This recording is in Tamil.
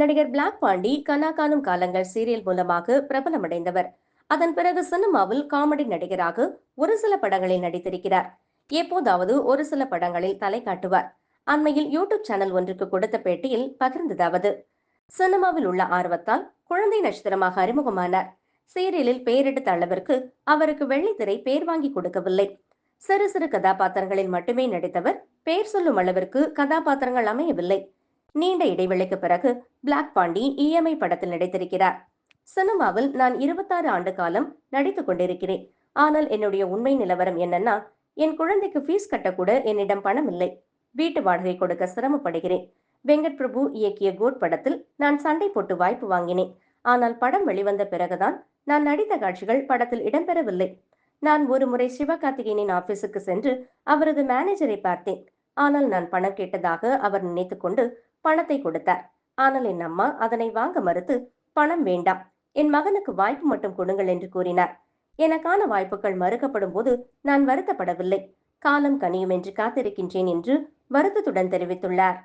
நடிகர் பிளாக் பாண்டி கனா காணும் காலங்கள் சீரியல் மூலமாக பிரபலமடைந்தவர். அதன் பிறகு சினிமாவில் காமெடி நடிகராக ஒரு சில படங்களில் நடித்திருக்கிறார். எப்போதாவது ஒரு சில படங்களில் தலை காட்டுவார். அண்மையில் யூடியூப் சேனல் ஒன்றுக்கு கொடுத்த பேட்டியில் பகிர்ந்ததாவது சினிமாவில் உள்ள ஆர்வத்தால் குழந்தை நட்சத்திரமாக அறிமுகமானார். சீரியலில் பெயரெடுத்த அளவிற்கு அவருக்கு வெள்ளித்திரை பேர் வாங்கி கொடுக்கவில்லை. சிறு சிறு கதாபாத்திரங்களில் மட்டுமே நடித்தவர். பெயர் சொல்லும் அளவிற்கு கதாபாத்திரங்கள் அமையவில்லை. நீண்ட இடைவெளிக்கு பிறகு பிளாக் பாண்டி இஎம்ஐ படத்தில் நடித்திருக்கிறார். சினிமாவில் நான் இருபத்தாறு ஆண்டு காலம் நடித்துக் கொண்டிருக்கிறேன். ஆனால் என்னுடைய உண்மை நிலவரம் என்னன்னா என் குழந்தைக்கு ஃபீஸ் கட்டக்கூட என்னிடம் பணம் இல்லை. வீட்டு வாடகை கொடுக்க சிரமப்படுகிறேன். வெங்கட் பிரபு இயக்கிய கோட் படத்தில் நான் சண்டை போட்டு வாய்ப்பு வாங்கினேன். ஆனால் படம் வெளிவந்த பிறகுதான் நான் நடித்த காட்சிகள் படத்தில் இடம்பெறவில்லை. நான் ஒரு முறை சிவகார்த்திகேயனின் ஆபீஸுக்கு சென்று அவரது மேனேஜரை பார்த்தேன். ஆனால் நான் பணம் கேட்டதாக அவர் நினைத்துக்கொண்டு பணத்தை கொடுத்தார். ஆனால் என் அம்மா அதனை வாங்க மறுத்து பணம் வேண்டாம். என் மகனுக்கு வாய்ப்பு மட்டும் கொடுங்கள் என்று கூறினார். எனக்கான வாய்ப்புகள் மறுக்கப்படும் போது நான் வருத்தப்படவில்லை. காலம் கனியும் என்று காத்திருக்கின்றேன் என்று வருத்தத்துடன் தெரிவித்துள்ளார்.